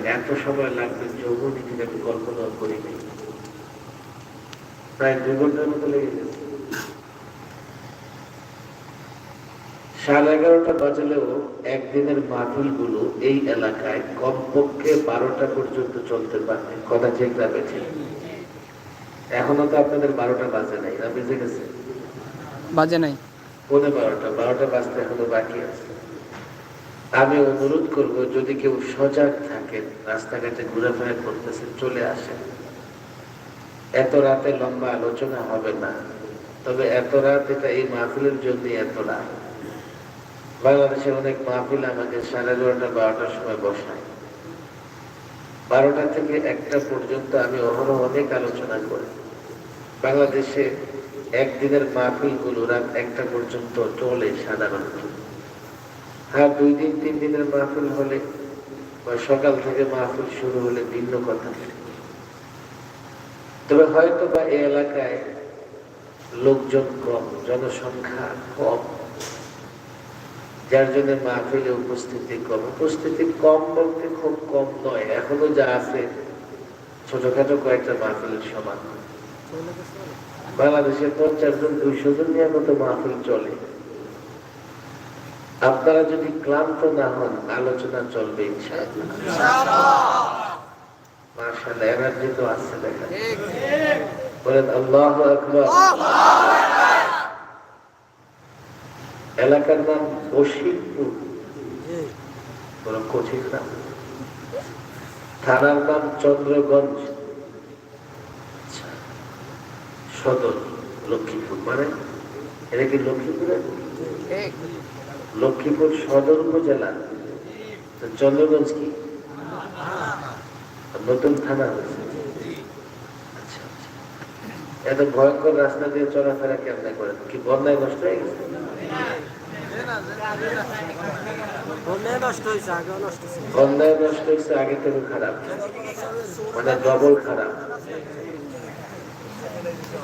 আসছেন এত সময় লাগবে যৌবনী থেকে আমি কল্পনা করিনি প্রায় দুই ঘণ্টার মতো লেগে গেছে। সাড়ে এগারোটা বাজলেও একদিনের মাহফিলগুলো এই এলাকায় কমপক্ষে বারোটা পর্যন্ত চলতে পারে কথা ঠিক না বেঠিক এখনও তো আপনাদের বারোটা বাজে নাই না বেজে গেছে? বাজে নাই। পৌনে বারোটা বারোটা বাজতে এখনও বাকি আছে। আমি অনুরোধ করব, যদি কেউ সজাগ থাকেন রাস্তাঘাটে ঘোরাফেরা করতেছেন চলে আসেন এত রাতে লম্বা আলোচনা হবে না, তবে এত রাত এটা এই মাহফিলের জন্য এত রাত। বাংলাদেশের অনেক মাহফিল আমাকে সাড়ে এগারোটা, বারোটার সময় বসায়। বারোটা থেকে একটা পর্যন্ত আমি অহরহ অনেক আলোচনা করি। বাংলাদেশে একদিনের মাহফিলগুলো রাত একটা পর্যন্ত চলে সাধারণত। হ্যাঁ দুই দিন, তিন দিনের মাহফিল হলে বা সকাল থেকে মাহফিল শুরু হলে ভিন্ন কথা। তবে হয়তো বা এই এলাকায় লোকজন কম, জনসংখ্যা কম। যার জন্য মাহফিলে উপস্থিতি কম। উপস্থিতি কম বলতে খুব কম নয়। এখনও যা আছে, ছোটখাটো কয়েকটা মাহফিলের সমান। বাংলাদেশে পঞ্চাশ জন, দুইশো জন নিয়ে মতো মাহফিল চলে। আপনারা যদি ক্লান্ত না হন, আলোচনা চলবে তো দেখা বলেন এলাকার নাম বড় কঠিন নাম থানার নাম চন্দ্রগঞ্জ। আচ্ছা। সদর লক্ষ্মীপুর মানে? এটা কি লক্ষ্মীপুরের লক্ষ্মীপুর সদর উপজেলা। চন্দ্রগঞ্জ কি? নতুন থানা হয়েছে। আচ্ছা, আচ্ছা। এত ভয়ঙ্কর রাস্তা দিয়ে চলাফেরা কেমনে করেন? কি বন্যায় নষ্ট হয়ে গেছে? বন্যায় নষ্ট হয়েছে আগে থেকে খারাপ। মানে ডবল খারাপ।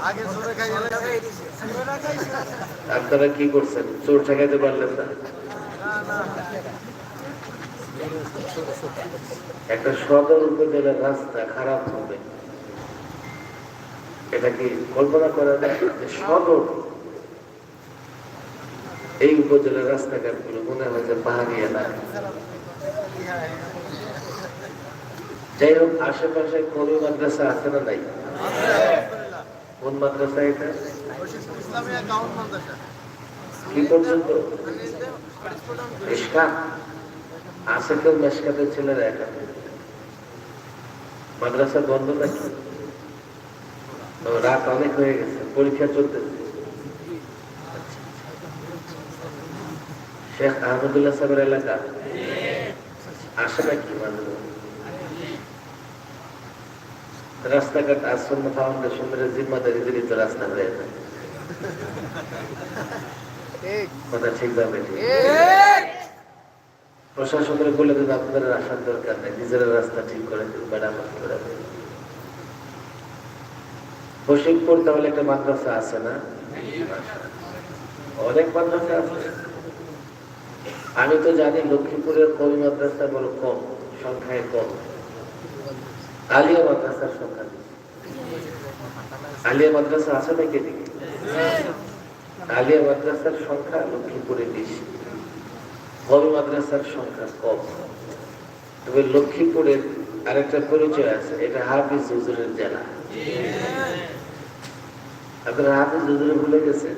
আগে আপনারা কি করছেন? চোর ঠেকাইতে পারলেন না। একটা সদর উপজেলার রাস্তা খারাপ হবে। এটা কি কল্পনা করা যায় সদর এই উপজেলার রাস্তাঘাটগুলো মনে হয় যে পাহাড়ি এলাকা যাই হোক, আশেপাশে কোন মাদ্রাসা আছে না নাই? কোন মাদ্রাসা এটা? মাদ্রাসা বন্ধ নাকি? রাত অনেক হয়ে গেছে, পরীক্ষা চলতেছে। শেখ আহমদুল্লাহ এলাকা? আসে নাকি রাস্তাঘাট আশ্রম ফাউন্ডেশনের জিম্মাদারি দিলে তো রাস্তা হয়ে যায়। কথা ঠিক যাবে প্রশাসনের বলে দেন আপনাদের আসার দরকার নেই নিজেরা রাস্তা ঠিক করে দিন মেরামত করে দিন। তাহলে একটা মাদ্রাসা আছে না? অনেক মাদ্রাসা আছে। আমি তো জানি লক্ষ্মীপুরের কবি মাদ্রাসা বড় কম সংখ্যায় কম। আলিয়া মাদ্রাসার সংখ্যা আলিয়া মাদ্রাসা আছে নাকি এদিকে? আলিয়া মাদ্রাসার সংখ্যা লক্ষ্মীপুরে বেশি। বড় মাদ্রাসার সংখ্যা কম। তবে লক্ষ্মীপুরের আরেকটা পরিচয় আছে, এটা হাফিজ হুজুরের জেলা। আপনারা হাফিজ হুজুরে ভুলে গেছেন?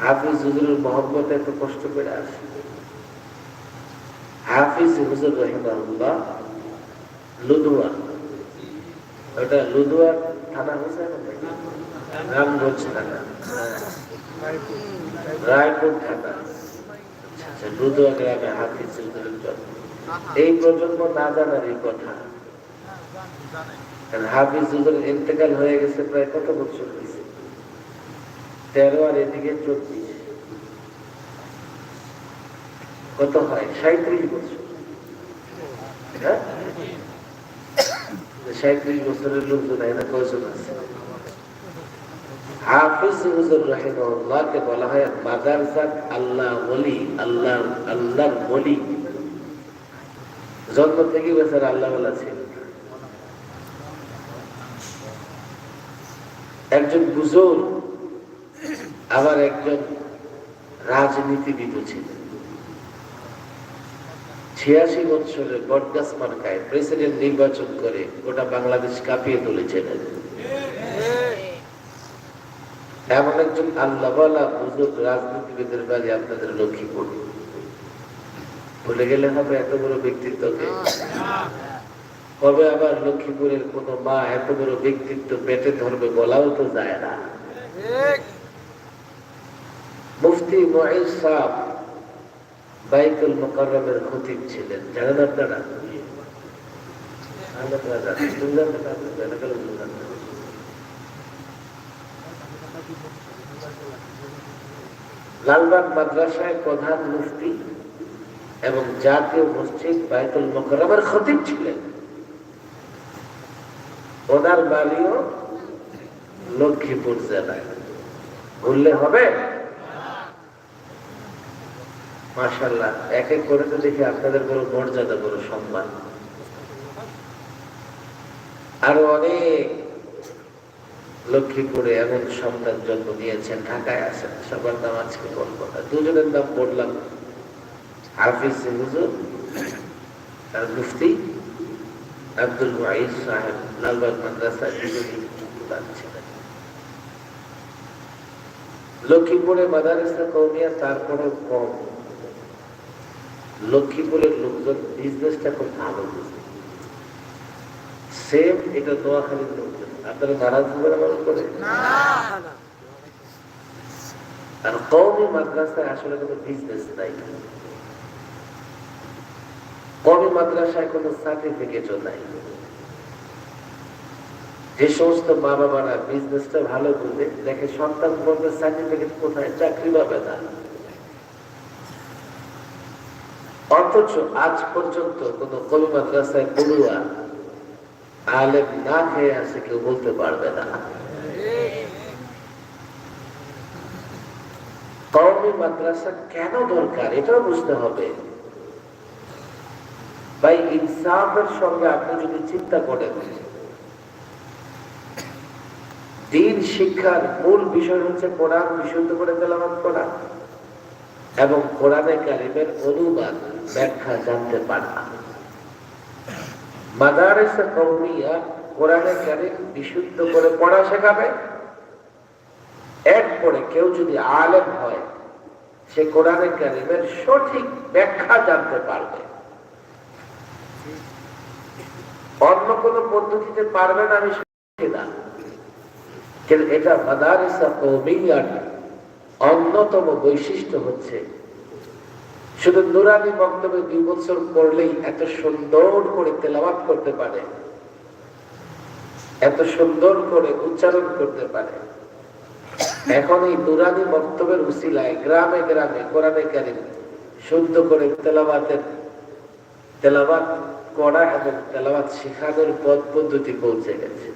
হাফিজ হুজুরের মহব্বত এত কষ্ট করে আসে। হাফিজ হুজুর রহিমাহুল্লাহ লুধুয়া ওটা লুধুয়া থানা আচ্ছা, এই প্রজন্ম না জানার এই কথা। হাফিজ হুজুর ইন্তেকাল হয়ে গেছে প্রায় কত বছর হয়েছে? তেরো আর এদিকে চব্বিশ। কত হয়? সাঁত্রিশ বছর। হ্যাঁ? আল্লাহ জন্ম থেকে আল্লাহ ছিল। একজন বুজুর আবার একজন রাজনীতিবিদ ছিলেন। ছিয়াশি বছরে বটগাছ মার্কায় প্রেসিডেন্ট নির্বাচন করে গোটা বাংলাদেশ কাঁপিয়ে তুলেছিলেন এমন একজন আল্লাহওয়ালা বুজুর রাজনীতিবিদের বাড়ি আপনাদের লক্ষ্মীপুর। ভুলে গেলে হবে এত বড় ব্যক্তিত্বকে। কবে আবার লক্ষ্মীপুরের কোন মা এত বড় ব্যক্তিত্ব পেটে ধরবে বলাও তো যায় না। মুফতি মহিল সাহ বাইতুল মোকাররমের খতিব ছিলেন। জানেন আপনারা? লালবাগ মাদ্রাসায় প্রধান মুফতি এবং জাতীয় মসজিদ বাইতুল মোকাররমের খতিব ছিলেন। ওনার বাড়িও লক্ষ্মীপুর জেলায়। বললে হবে? মাশাল্লাহ এক এক করে তো দেখি আপনাদের বড় মর্যাদা বড় সম্মান। আরও অনেক লক্ষ্মীপুরে এমন সন্তান জন্ম দিয়েছেন, ঢাকায় আছেন। সবার নাম আজকে বলব দুজনের নাম পড়লাম হাফিজ হুজুর আর মুফতি আব্দুল ওয়াইদ সাহেব, লালবাগ মাদ্রাসায় দুজনই লক্ষ্মীপুরে মাদারেসা কৌমিয়া তারপরে কম। লক্ষ্মীপুরের লোকজন বিজনেসটা খুব ভালো বুঝে। সেম এটা নোয়াখালীর লোকজন। আপনারা নারাজ আমার করে আর কৌমি মাদ্রাসায় আসলে কোনো বিজনেস নাই। কবি মাদ্রাসায় কোনো সার্টিফিকেটও নাই। যে সমস্ত মা বাবারা বিজনেসটা ভালো বুঝে দেখে সন্তান বলবে সার্টিফিকেট কোথায়? চাকরি পাবে না। অথচ আজ পর্যন্ত কোন কবি মাদ্রাসায় পড়ুয়া আলেম না খেয়ে আছে কেউ বলতে পারবে না। কওমি মাদ্রাসা কেন দরকার? এটাও বুঝতে হবে। ভাই, ইনসাফের সঙ্গে আপনি যদি চিন্তা করেন, দিন শিক্ষার মূল বিষয় হচ্ছে কোরআন, বিশুদ্ধ করে তেলাবাদ করা। এবং কোরআনে কারিমের অনুবাদ, ব্যাখ্যা জানতে পারা। মাদারেসে কৌমিয়া কোরআনে কারিম বিশুদ্ধ করে পড়া শেখাবে। এরপরে কেউ যদি আলেম হয়, সে কোরআনে কারিমের সঠিক ব্যাখ্যা জানতে পারবে। অন্য কোন পদ্ধতিতে পারবেন আমি শুনছি না। এটা মাদারিসা কৌমিয়ার অন্যতম বৈশিষ্ট্য হচ্ছে, শুধু নুরানি বক্তব্যে দুই বছর পড়লেই এত সুন্দর করে তেলাওয়াত করতে পারে, এত সুন্দর করে উচ্চারণ করতে পারে। এখন এই নুরানি বক্তব্যের উসিলায় গ্রামে গ্রামে কোরআনে কারিম শুদ্ধ করে তেলাওয়াতের, তেলাওয়াত করা এবং তেলাওয়াত শেখানোর পদ পদ্ধতি পৌঁছে গেছে।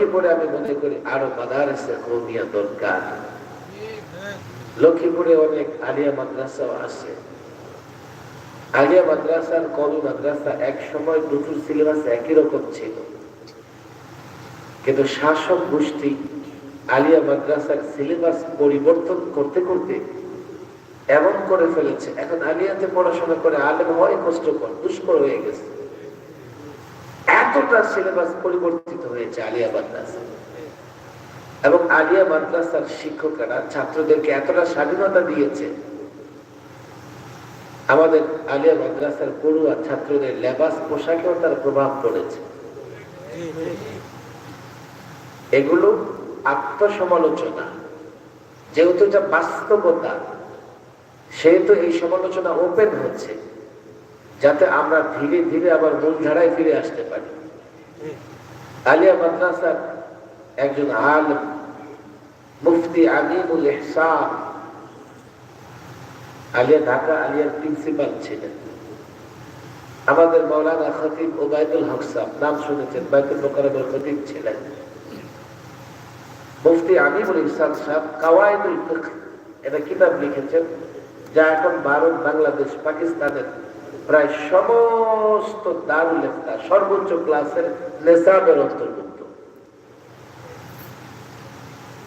লক্ষ্মীপুরে আমি মনে করি আরও মাদারেসে কৌমিয়া দরকার। লক্ষ্মীপুরে অনেক আলিয়া মাদ্রাসাও আছে। আলিয়া মাদ্রাসার কবি মাদ্রাসা এক সময় দুটোর সিলেবাস একই রকম ছিল। কিন্তু শাসক গোষ্ঠী আলিয়া মাদ্রাসার সিলেবাস পরিবর্তন করতে করতে এমন করে ফেলেছে। এখন আলিয়াতে পড়াশোনা করে আলেম হয় কষ্টকর, দুষ্কর হয়ে গেছে। সিলেবাস পরিবর্তিত হয়েছে আলিয়া এবং আলিয়া শিক্ষকেরা ছাত্রদেরকে এতটা স্বাধীনতা দিয়েছে। আমাদের আলিয়া মাদ্রাসার পড়ুয়া ছাত্রদের লেবাস পোশাকেও তার প্রভাব পড়েছে। এগুলো আত্মসমালোচনা। যেহেতু এটা বাস্তবতা, সেহেতু এই সমালোচনা ওপেন হচ্ছে, যাতে আমরা ধীরে ধীরে আবার মূল ধারায় ফিরে আসতে পারি। আলিয়া মাদ্রাসার একজন আলম, মুফতি আমিমুল ইহসান। আলিয়া ঢাকা আলিয়ার প্রিন্সিপাল ছিলেন। আমাদের মৌলানা খতিব ওবায়দুল হক সাহেব, নাম শুনেছেন, বাইতুল মোকারমের খতিব ছিলেন। মুফতি আমিমুল ইহসান সাহেব, কাওয়ায়দুল ফিকহ, এটা কিতাব লিখেছেন, যা এখন ভারত, বাংলাদেশ, পাকিস্তানের প্রায় সমস্ত দারুল ইফতা সর্বোচ্চ ক্লাসের নেশাবের অন্তর্ভুক্ত।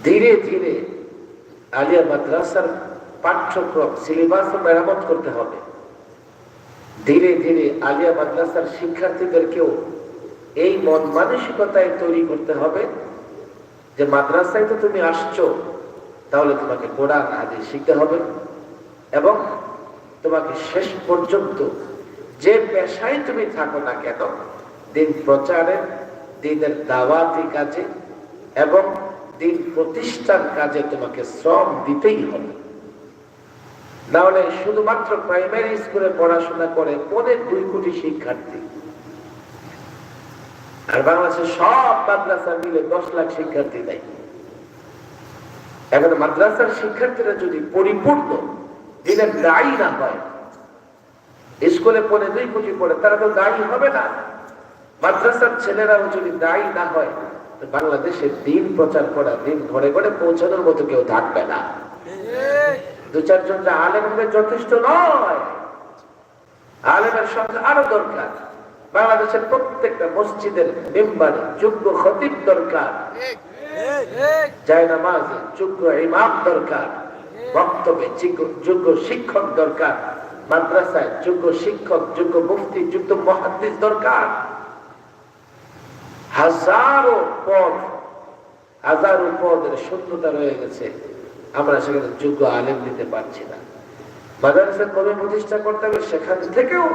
ধীরে ধীরে আলিয়া মাদ্রাসার পাঠ্যক্রম, সিলেবাস মেরামত করতে হবে। ধীরে ধীরে আলিয়া মাদ্রাসার শিক্ষার্থীদেরকেও এই মন মানসিকতায় তৈরি করতে হবে যে, মাদ্রাসায় তো তুমি আসছো, তাহলে তোমাকে কোরআন, হাদিস শিখতে হবে এবং তোমাকে শেষ পর্যন্ত যে পেশায় তুমি থাকো না কেন, দিন প্রচারে, দিনের দাওয়াতি কাজে এবং দিন প্রতিষ্ঠান কাজে তোমাকে শ্রম দিতেই হবে। না হলে শুধুমাত্র প্রাইমারি স্কুলে পড়াশোনা করে পনেরো দুই কোটি শিক্ষার্থী। আর বাংলাদেশের সব মাদ্রাসা মিলে দশ লাখ শিক্ষার্থী নেই। এখন মাদ্রাসার শিক্ষার্থীরা যদি পরিপূর্ণ, দিনের দায়ী না হয় স্কুলে পড়ে দুই কোটি পড়ে, তারা তো দায়ী হবে না। মাদ্রাসার ছেলেরাও যদি দায়ী না হয় বাংলাদেশে দিন প্রচার করা, দিন ঘরে ঘরে পৌঁছানোর মতো কেউ থাকবে না। দু চারজন যে আলেম হবে যথেষ্ট নয়, আলেমের সঙ্গে আরও দরকার। বাংলাদেশের প্রত্যেকটা মসজিদের মেম্বার যোগ্য খতিব দরকার। যায় নামাজ যোগ্য ইমাম দরকার। বক্তব্যে যোগ্য- যোগ্য শিক্ষক দরকার। মাদ্রাসায়, যোগ্য শিক্ষক, যোগ্য মুফতি, যোগ্য মহাদ্দিস দরকার। হাজারো পদ, হাজারো পদের শূন্যতা রয়ে গেছে। আমরা সেখানে যোগ্য আলেম দিতে পারছি না। মাদ্রাসা কবে প্রতিষ্ঠা করতে হবে সেখান থেকেও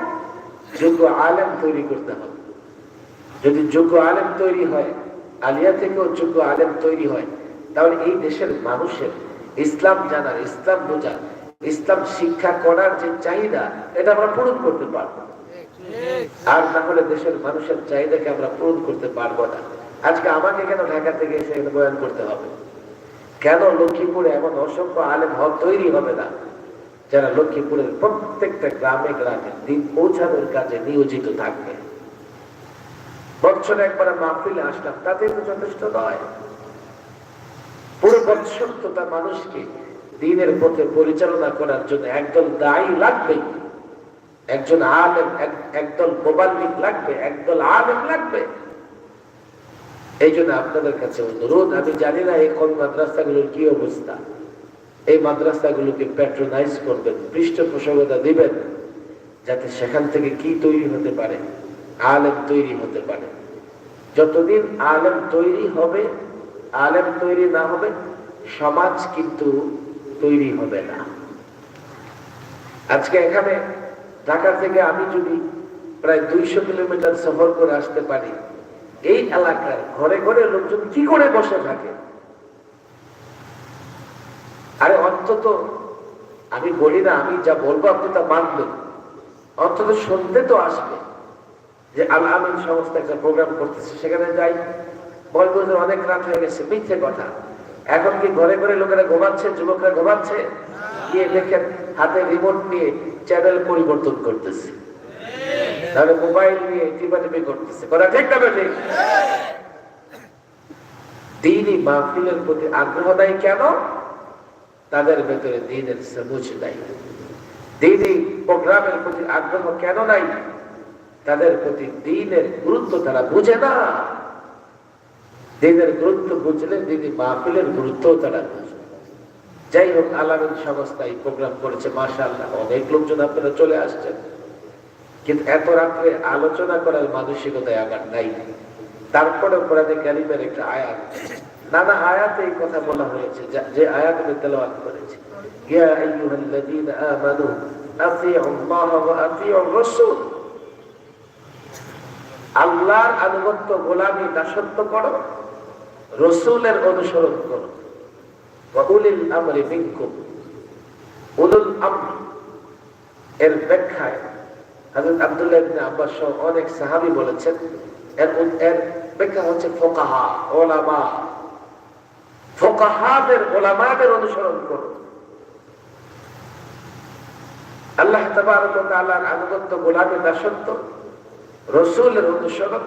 যোগ্য আলেম তৈরি করতে হবে। যদি যোগ্য আলেম তৈরি হয়, আলিয়া থেকেও যোগ্য আলেম তৈরি হয়, তাহলে এই দেশের মানুষের ইসলাম জানার, ইসলাম বোঝার ইসলাম শিক্ষা করার যে চাহিদা, এটা আমরা পূরণ করতে পারব। আর না হলে দেশের মানুষের চাহিদাকে আমরা পূরণ করতে পারব না। আজকে আমাকে কেন ঢাকা থেকে এসে বয়ান করতে হবে? কেন লক্ষ্মীপুরে এমন অসংখ্য আলেম হক তৈরি হবে না, যারা লক্ষ্মীপুরের প্রত্যেকটা গ্রামে গ্রামে দিন পৌঁছানোর কাজে নিয়োজিত থাকবে? বছরে একবার মাহফিলে আসলাম তাতে তো যথেষ্ট নয়। পুরো বৎসর তো তার মানুষকে দিনের পথে পরিচালনা করার জন্য একদল দায়ী লাগবে। একজন আলেম, এক- একদল মোবাল্লিক লাগবে, একদল আলেম লাগবে। এই জন্য আপনাদের কাছে অনুরোধ, আমি জানি না এই কোন মাদ্রাসাগুলোর কি অবস্থা। এই মাদ্রাসাগুলোকে প্যাট্রোনাইজ করবেন, পৃষ্ঠপোষকতা দিবেন, যাতে সেখান থেকে কি তৈরি হতে পারে, আলেম তৈরি হতে পারে। যতদিন আলেম তৈরি হবে, আলেম তৈরি না হবে, সমাজ কিন্তু তৈরি হবে না। আজকে এখানে ঢাকা থেকে আমি যদি প্রায় দুইশো কিলোমিটার সফর করে আসতে পারি, এই এলাকার ঘরে ঘরে লোকজন কি করে বসে থাকে? আরে অন্তত আমি বলি না, আমি যা বলব আপনি তা মানবেন। অন্তত শুনতে তো আসবে যে আল আমিন সংস্থা একটা প্রোগ্রাম করতেছে, সেখানে যাই। বলব অনেক রাত হয়ে গেছে, মিথ্যে কথা। এখন কি ঘরে ঘরে লোকেরা ঘুমাচ্ছে, যুবকরা ঘুমাচ্ছে? গিয়ে দেখেন হাতে রিমোট নিয়ে চ্যানেল পরিবর্তন করতেছে। তাহলে মোবাইল নিয়ে টিপাটিপি করতেছে। কথা ঠিক না বেঠে? দিনই মাহফিলের প্রতি আগ্রহ নাই কেন? তাদের ভেতরে দিনের সবুজ নাই। দিনই প্রোগ্রামের প্রতি আগ্রহ কেন নাই? তাদের প্রতি দিনের গুরুত্ব তারা বুঝে না। দিনের গুরুত্ব বুঝলে দিনই মাহফিলের গুরুত্ব তারা বুঝে। যাই হোক আলামিন সংস্থা এই প্রোগ্রাম করেছে আল্লাহ অনেক লোকজন আপনারা চলে আসছেন। কিন্তু এত রাত্রে আলোচনা করার মানসিকতায় আমার নাই। তারপরে কোরআনে কারিমের একটা আয়াত। নানা আয়াতে এই কথা বলা হয়েছে, যে আয়াত আমি তেলাওয়াত করেছি। আল্লাহর আনুগত্য গোলামি দাসত্ব করো। রসুলের অনুসরণ করো। উলিল আমরি এর ব্যাখ্যায় হযরত আব্দুল্লাহ আব্বাস সহ অনেক সাহাবী বলেছেন, এর এর ব্যাখ্যা হচ্ছে ফোকাহা, ওলামা। ফোকাহাদের, ওলামাদের অনুসরণ করো। আল্লাহ ওয়া তাআলার আনুগত্য গোলামী দাসত্ব, রসুলের অনুসরণ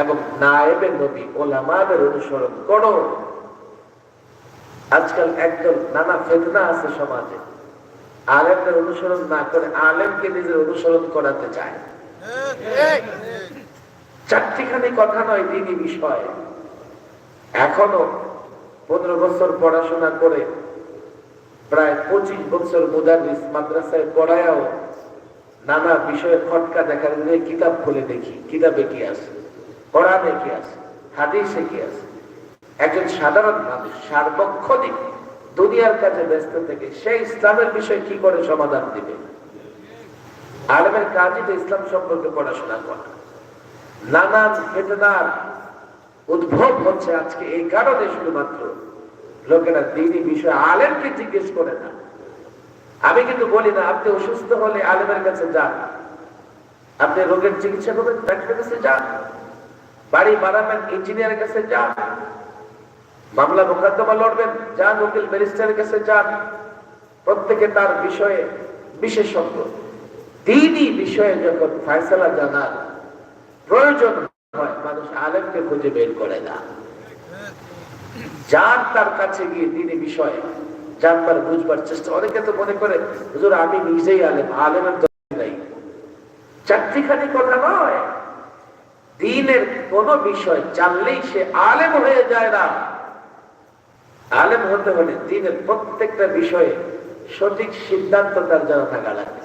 এবং নায়েবে নবী, ওলামাদের অনুসরণ করো। আজকাল একদল নানা ফেতনা আছে সমাজে। আলেমদের অনুসরণ না করে আলেমকে নিজের অনুসরণ করাতে চায়। চারটিখানি কথা নয় দিনই বিষয়। এখনও পনেরো বছর পড়াশোনা করে প্রায় পঁচিশ বছর মুদারিস মাদ্রাসায় পড়ায়াও নানা বিষয়ে খটকা দেখার জন্য কিতাব খুলে দেখি, কিতাবে কি আছে? কোরআনে কি আছে, হাদিসে কি আছে। একজন সাধারণ মানুষ সার্বক্ষণিক দুনিয়ার কাছে ব্যস্ত থেকে সে ইসলামের বিষয় কি করে সমাধান দিবে? আলমের কাজই তো ইসলাম সম্পর্কে পড়াশোনা করা। নানান ফেতনার উদ্ভব হচ্ছে আজকে এই কারণে শুধুমাত্র লোকেরা দিনই বিষয় আলেমকে জিজ্ঞেস করে না। আমি কিন্তু বলি না, আপনি অসুস্থ হলে আলেমের কাছে যান। আপনি রোগের চিকিৎসা করবেন, ডাক্তারের কাছে যান। বাড়ি বানাবেন, ইঞ্জিনিয়ারের কাছে যান। মামলা মোকদ্দমা লড়বেন, যান উকিল ব্যারিস্টারের কাছে যান। প্রত্যেকে তার বিষয়ে বিশেষজ্ঞ। দিনই বিষয়ে যখন ফয়সলা জানার প্রয়োজন হয়, মানুষ আলেমকে খুঁজে বের করে না। যার তার কাছে গিয়ে দিনই বিষয়ে জানবার, বুঝবার চেষ্টা। অনেকে তো মনে করে, হুজুর, আমি নিজেই আলেম, আলেমের দরকার নাই। চারটিখানি কথা নয়। দিনের কোন বিষয় জানলেই সে আলেম হয়ে যায় না। আলেম হতে হলে দিনের প্রত্যেকটা বিষয়ে সঠিক সিদ্ধান্ত তার জানা থাকা লাগে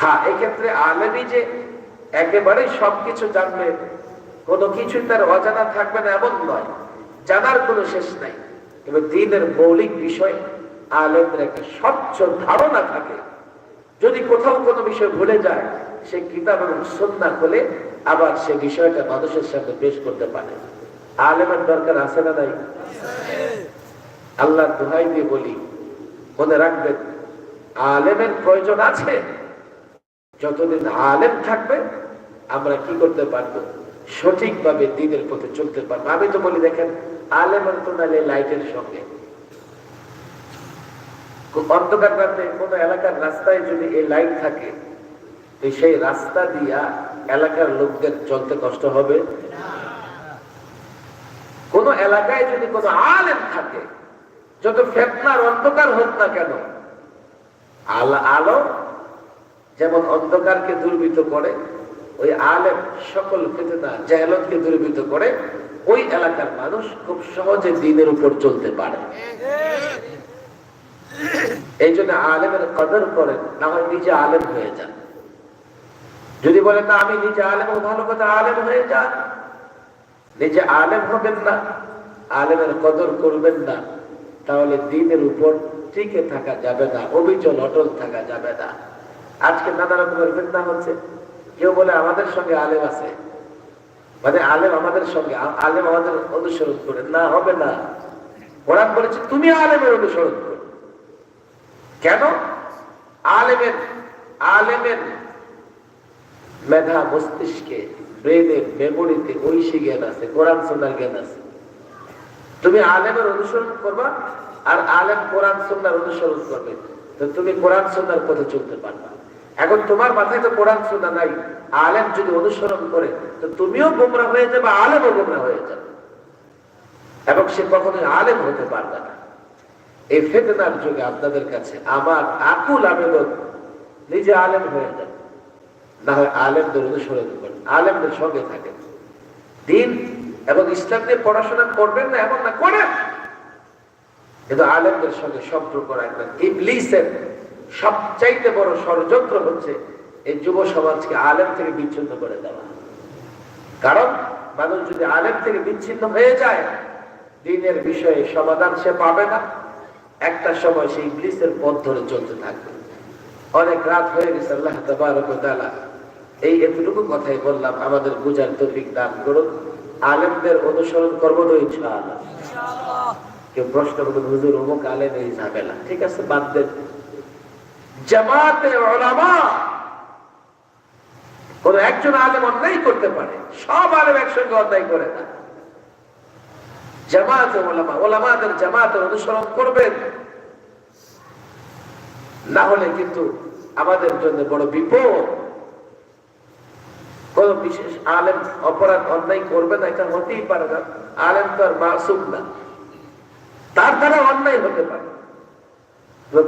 হ্যাঁ এক্ষেত্রে আলেমই যে একেবারেই সবকিছু জানবে, কোনো কিছু তার অজানা থাকবে না, এমন নয়। জানার কোনো শেষ নাই। এবার দিনের মৌলিক বিষয় আলেমদের একটা স্বচ্ছ ধারণা থাকে। যদি কোথাও কোনো বিষয় ভুলে যায় সে কিতাব এবং সন্না খুলে আবার সে বিষয়টা মানুষের সামনে পেশ করতে পারে। আলেমের দরকার আছে না নাই? আল্লাহ দোহাই দিয়ে বলি, মনে রাখবেন, আলেমের প্রয়োজন আছে। যতদিন আলেম থাকবে, আমরা কি করতে পারব? সঠিকভাবে দিনের পথে চলতে পারব। আমি তো বলি, দেখেন, আলেমের তো নালে লাইটের সঙ্গে। অন্ধকার রাতে কোন এলাকার রাস্তায় যদি এই লাইট থাকে সেই রাস্তা দিয়া এলাকার লোকদের চলতে কষ্ট হবে? কোন এলাকায় যদি কোনো আলেম থাকে, যত ফেতনার অন্ধকার হোক না কেন, আলো- আলো যেমন অন্ধকারকে দুর্বৃত করে, ওই আলেম সকল ফেতনা জাহেলতকে দুর্বৃত করে, ওই এলাকার মানুষ খুব সহজে দিনের উপর চলতে পারে। এই জন্য আলেমের কদর করেন, না হয় নিজে আলেম হয়ে যান। যদি বলেন না, আমি নিজে আলেম ভালো কথা আলেম হয়ে যান। নিজে আলেম হবেন না, আলেমের কদর করবেন না। তাহলে দিনের উপর টিকে থাকা যাবে না, অবিচল, অটল থাকা যাবে না। আজকে নানা রকমের ফেতনা হচ্ছে। কেউ বলে, আমাদের সঙ্গে আলেম আছে। মানে আলেম আমাদের সঙ্গে, আলেম আমাদের অনুসরণ করে। না, হবে না। কোরআন বলেছে, তুমি আলেমের অনুসরণ করো। কেন? আলেমের আলেমের মেধা মস্তিষ্কে ব্রেনে মেমোরিতে ঐশী জ্ঞান আছে, কোরআন সুন্নার জ্ঞান আছে। তুমি আলেমের অনুসরণ করবা আর আলেম কোরআন সুন্নার অনুসরণ করবে। তুমি কোরআন সুন্নার পথে চলতে পারবা। এখন তোমার মাথায় তো কোরআন সুন্না নাই। আলেম যদি অনুসরণ করে, তো তুমিও গোমরা হয়ে যাবে, আলেমও গোমরা হয়ে যাবে। এবং সে কখনোই আলেম হতে পারবে না। এই ফেতনার যুগে আপনাদের কাছে আমার আকুল আবেদন, নিজে আলেম হয়ে যান না হয় আলেমদের অনুসরণ করেন আলেমদের সঙ্গে থাকেন। দিন এবং ইসলাম নিয়ে পড়াশোনা করবেন না, এমন না, করেন। কিন্তু আলেমদের সঙ্গে সম্পর্ক রাখবেন। ইবলিসের সবচাইতে বড় ষড়যন্ত্র হচ্ছে এই যুব সমাজকে আলেম থেকে বিচ্ছিন্ন করে দেওয়া। কারণ মানুষ যদি আলেম থেকে বিচ্ছিন্ন হয়ে যায়, দিনের বিষয়ে সমাধান সে পাবে না। একটা সময় সেই ইবলিসের পথ ধরে চলতে থাকবে। অনেক রাত হয়ে গেছে, আল্লাহ তাবারক তাআলা এই এতটুকু কথাই বললাম, আমাদের বুঝার তৌফিক দান করুন। আলেমদের অনুসরণ করব তো কেউ প্রশ্ন করবেন হুজুর, অমুক আলেম এই ঝামেলা। ঠিক আছে, বাদ দেন। জামাতে কোন একজন আলেম অন্যায় করতে পারে, সব আলেম একসঙ্গে অন্যায় করে না। জামাতে ওলামা, ওলামাদের জামাতের অনুসরণ করবেন। না হলে কিন্তু আমাদের জন্য বড় বিপদ। কোন বিশেষ, আলেম অপরাধ অন্যায় করবে না, এটা হতেই পারে না। আলেম তো আর মাসুম না। তার দ্বারা অন্যায় হতে পারে।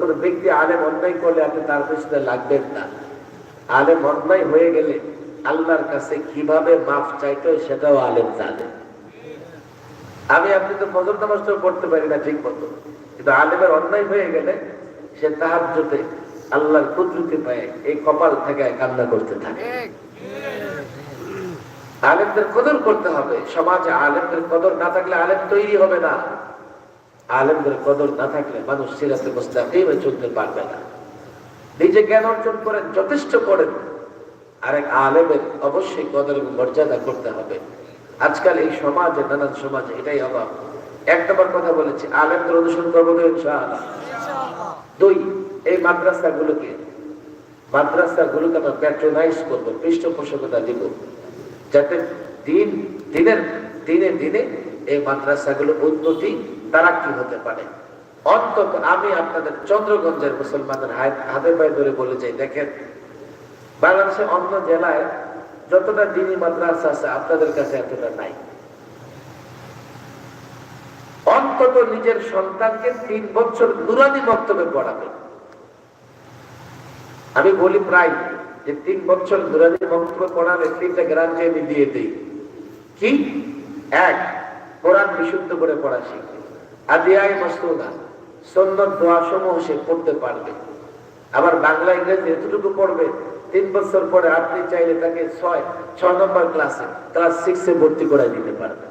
কোনো ব্যক্তি আলেম অন্যায় করলে আপনি তার পিছনে লাগবেন না। আলেম অন্যায় হয়ে গেলে আল্লাহর কাছে কীভাবে মাফ চাইতে সেটাও আলেম জানে। আমি আপনি তো ফজর নামাজটাও পড়তে পারি না ঠিক মতো। কিন্তু আলেমের অন্যায় হয়ে গেলে সে তাহার আল্লাহর কুদরতি পায়, এই কপাল থেকে কান্না করতে থাকে। আলেমদের কদর করতে হবে। সমাজে আলেমদের কদর না থাকলে আলেম তৈরি হবে না। আলেমদের কদর না থাকলে মানুষ সিরাতে মুস্তাকিমে চলতে পারবে না। নিজে জ্ঞান অর্জন করেন যথেষ্ট করেন। আরেক আলেমের অবশ্যই কদর এবং মর্যাদা করতে হবে। আজকাল এই সমাজে নানান সমাজে এটাই অভাব। এক নম্বর কথা বলেছি আলেমদের অনুসরণ করব ইনশাআল্লাহ। দুই এই মাদ্রাসাগুলোকে মাদ্রাসাগুলোকে আমরা প্যাট্রোনাইজ করব পৃষ্ঠপোষকতা দিব। যাতে দিন, দিনের, দিনে দিনে এই মাদ্রাসাগুলো উন্নতি, তারা কি হতে পারে? অন্তত আমি আপনাদের চন্দ্রগঞ্জের মুসলমানদের হাতে পায়ে ধরে বলে যাই, দেখেন। বাংলাদেশের অন্য জেলায় যতটা দিনী মাদ্রাসা আছে, আপনাদের কাছে এতটা নাই। অন্তত নিজের সন্তানকে তিন বছর নুরানি বক্তব্যে পড়াবে। আমি বলি প্রায় যে তিন বছর নুরানি বক্তব্য পড়ালে তিনটা গ্যারান্টি আমি দিয়ে দিই। কি? এক, কোরআন বিশুদ্ধ করে পড়া শিখবে আদিয়ায় মসুদা সন্ন্যত দোয়া সমূহ সে পড়তে পারবে। আবার বাংলা ইংরেজি এতটুকু পড়বে, তিন বছর পরে আপনি চাইলে তাকে ছয় ছয় নম্বর ক্লাসে, ক্লাস সিক্সে ভর্তি করে দিতে পারবেন।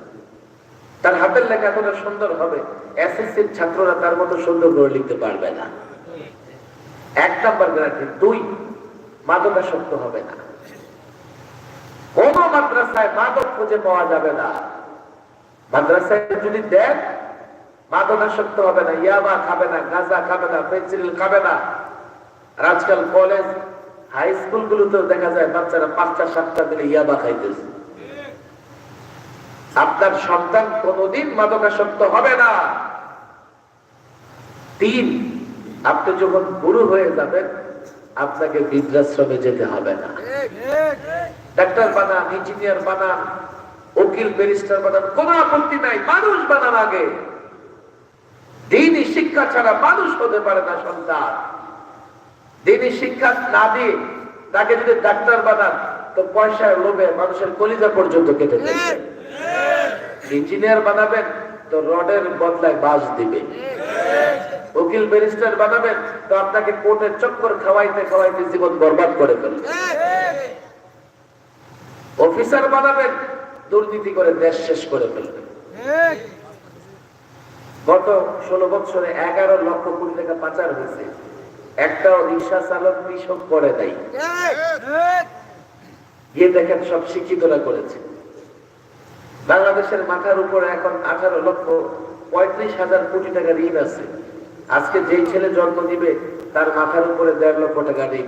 তার হাতের লেখা এতটা সুন্দর হবে এসএসসির ছাত্ররা তার মতো সুন্দর করে লিখতে পারবে না। এক নম্বর গ্যারান্টি দুই মাদকাসক্ত হবে না। কোন মাদ্রাসায় মাদক খুঁজে পাওয়া যাবে না। মাদ্রাসায় যদি দেন মাদকাসক্ত হবে না। ইয়াবা খাবে না, গাঁজা খাবে না, পেন্সিল খাবে না। আর আজকাল কলেজ, হাই স্কুল গুলোতেও দেখা যায় বাচ্চারা পাঁচটা, সাতটা দিলে ইয়াবা খাইতেছে। আপনার সন্তান কোনোদিন মাদকাসক্ত হবে না। তিন, আপনি যখন গুরু হয়ে যাবেন আপনাকে বৃদ্ধাশ্রমে যেতে হবে না। ডাক্তার বানান, ইঞ্জিনিয়ার বানান, উকিল, ব্যারিস্টার বানান, কোন আপত্তি নাই, মানুষ বানান আগে। দিনই শিক্ষা ছাড়া মানুষ হতে পারে না, সন্তান। দিনই শিক্ষা না দিয়ে তাকে যদি ডাক্তার বানান, তো পয়সার লোভে মানুষের কলিজা পর্যন্ত কেটে ইঞ্জিনিয়ার বানাবেন, তো রডের বদলায় বাস দিবে। উকিল ব্যারিস্টার বানাবেন তো আপনাকে কোর্টের চক্কর খাওয়াইতে খাওয়াইতে জীবন বরবাদ করে ফেলবে। অফিসার বানাবেন দুর্নীতি করে দেশ শেষ করে ফেলবে। গত ষোলো বছরে এগারো লক্ষ কোটি টাকা পাচার হয়েছে। একটাও রিক্সা চালক কৃষক করে নাই। গিয়ে দেখেন সব শিক্ষিতরা করেছে। বাংলাদেশের মাথার উপরে এখন আঠারো লক্ষ পঁয়ত্রিশ হাজার কোটি টাকা ঋণ আছে। আজকে যেই ছেলে জন্ম দিবে, তার মাথার উপরে দেড় লক্ষ টাকা ঋণ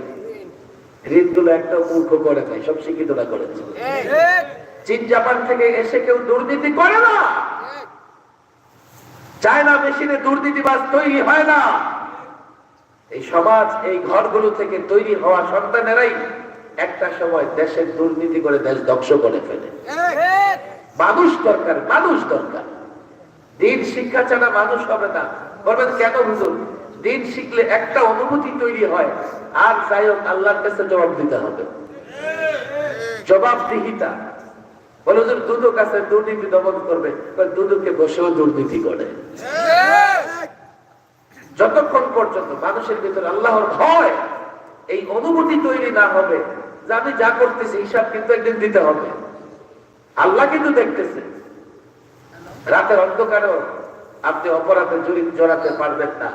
ঋণগুলো একটা মূর্খ করে নাই, সব শিক্ষিতরা করেছে। চীন, জাপান থেকে এসে কেউ দুর্নীতি করে না। চায়না মেশিনে দুর্নীতিবাজ তৈরি হয় না। এই সমাজ, এই ঘরগুলো থেকে তৈরি হওয়া সন্তানেরাই একটা সময় দেশের দুর্নীতি করে দেশ ধ্বংস করে ফেলে। মানুষ দরকার মানুষ দরকার। দিন শিক্ষা ছাড়া মানুষ হবে না। বলবেন, কেন হুজুর? দিন শিখলে একটা অনুভূতি তৈরি হয়। আর যাই হোক, আল্লাহর কাছে জবাব দিতে হবে। জবাবদিহিতা। বলে হুজুর, দুদক আছে, দুর্নীতি দমন করবে। বসেও দুর্নীতি করে। যতক্ষণ পর্যন্ত মানুষের ভিতরে আল্লাহর ভয়, এই অনুভূতি তৈরি না হবে, যে আমি যা করতেছি, হিসাব কিন্তু একদিন দিতে হবে। আল্লাহ কিন্তু দেখতেছে। রাতের অন্ধকারেও আপনি অপরাধে জড়িত পারবেন না।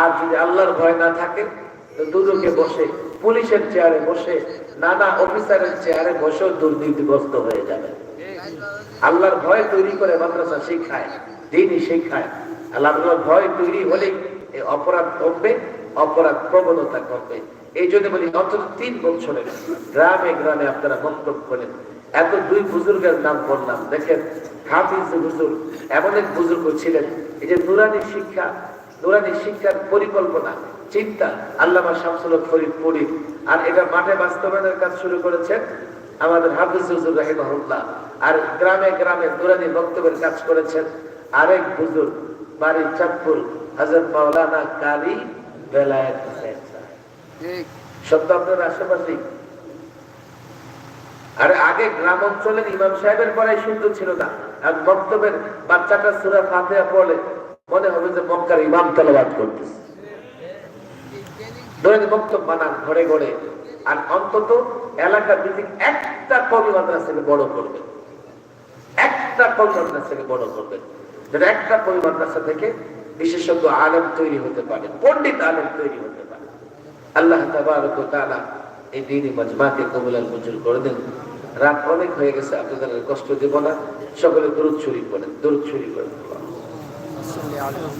আর যদি আল্লাহর ভয় না থাকে, তো দুদকে বসে, পুলিশের চেয়ারে বসে, নানা অফিসারের চেয়ারে বসেও দুর্নীতিগ্রস্ত হয়ে যাবে। আল্লাহর ভয় তৈরি করে মাদ্রাসা শিখায়, দিনই শিখায়। আল্লাহর ভয় তৈরি হলেই অপরাধ কমবে, অপরাধ প্রবণতা কমবে। এই জন্য বলি, অন্তত তিন বছরে গ্রামে গ্রামে আপনারা বক্তব্য করেন। এত দুই বুজুর্গের নাম বললাম, দেখেন, হাফিজ হুজুর এমন এক বুজুর্গ ছিলেন, এই যে নুরানি শিক্ষা, নুরানি শিক্ষার পরিকল্পনা, চিন্তা, আল্লামা শামসুল হক ফরিদপুরি আর এটা মাঠে বাস্তবায়নের কাজ শুরু করেছেন, আমাদের হাফিজ হুজুর রাহিমাহুল্লাহ, আর গ্রামে গ্রামে নুরানি বক্তব্যের কাজ করেছেন, আরেক বুজুর্গ, বাড়ি চাঁদপুর হাজর মাওলানা কারি বেলায় সত্য আপনার আশেপাশেই আরে আগে গ্রাম অঞ্চলের ইমাম সাহেবের ছিল না। আর মক্তবের বাচ্চাটা সুরা ফাতেহা পড়ে মনে হবে যে মক্কার ইমাম করতেছে। এলাকা বড় একটা বড় একটা থেকে বিশেষজ্ঞ আলেম তৈরি হতে পারে, পণ্ডিত আলেম তৈরি হতে পারে। আল্লাহ তালা এই দিনই মজমাকে কবুল আর মঞ্জুর করে দেন। রাত অনেক হয়ে গেছে আপনাদের কষ্ট দেব না। সকলে দূর ছুরি করেন দূর ছুরি করেন صل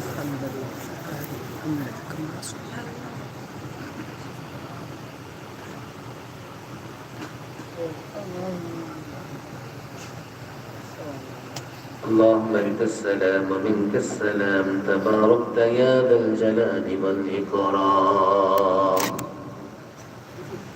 اللهم انت السلام ومنك السلام. تباركت يا ذا الجلال والإكرام.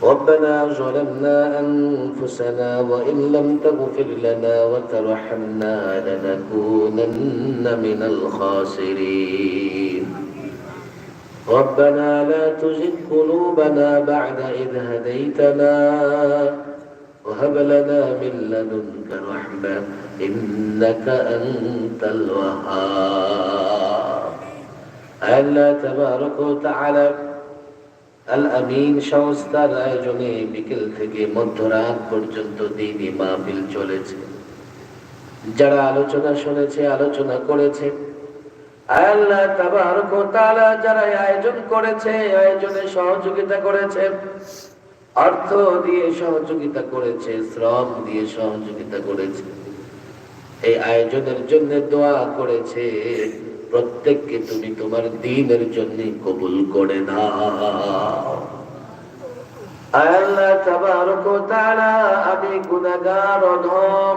ربنا ظلمنا أنفسنا وإن لم تغفر لنا وترحمنا لنكونن من الخاسرين. ربنا لا تزغ قلوبنا بعد إذ هديتنا. وهب لنا من لدنك رحمة إنك أنت الوهاب আল্লাহ তাবারক ও তাআলা আল আমিন সংস্থার আয়োজনে বিকেল থেকে মধ্যরাত পর্যন্ত দিনই মাহফিল চলেছে যারা আলোচনা শুনেছে আলোচনা করেছে আল্লাহ তাবারক ও তাআলা যারা এই আয়োজন করেছে আয়োজনে সহযোগিতা করেছে অর্থ দিয়ে সহযোগিতা করেছে, শ্রম দিয়ে সহযোগিতা করেছে। এই আয়োজনের জন্য দোয়া করেছে, প্রত্যেককে তুমি তোমার দিনের জন্য কবুল করে না আল্লাহ তাবারক তাআলা আমি গুনাহগার অধম।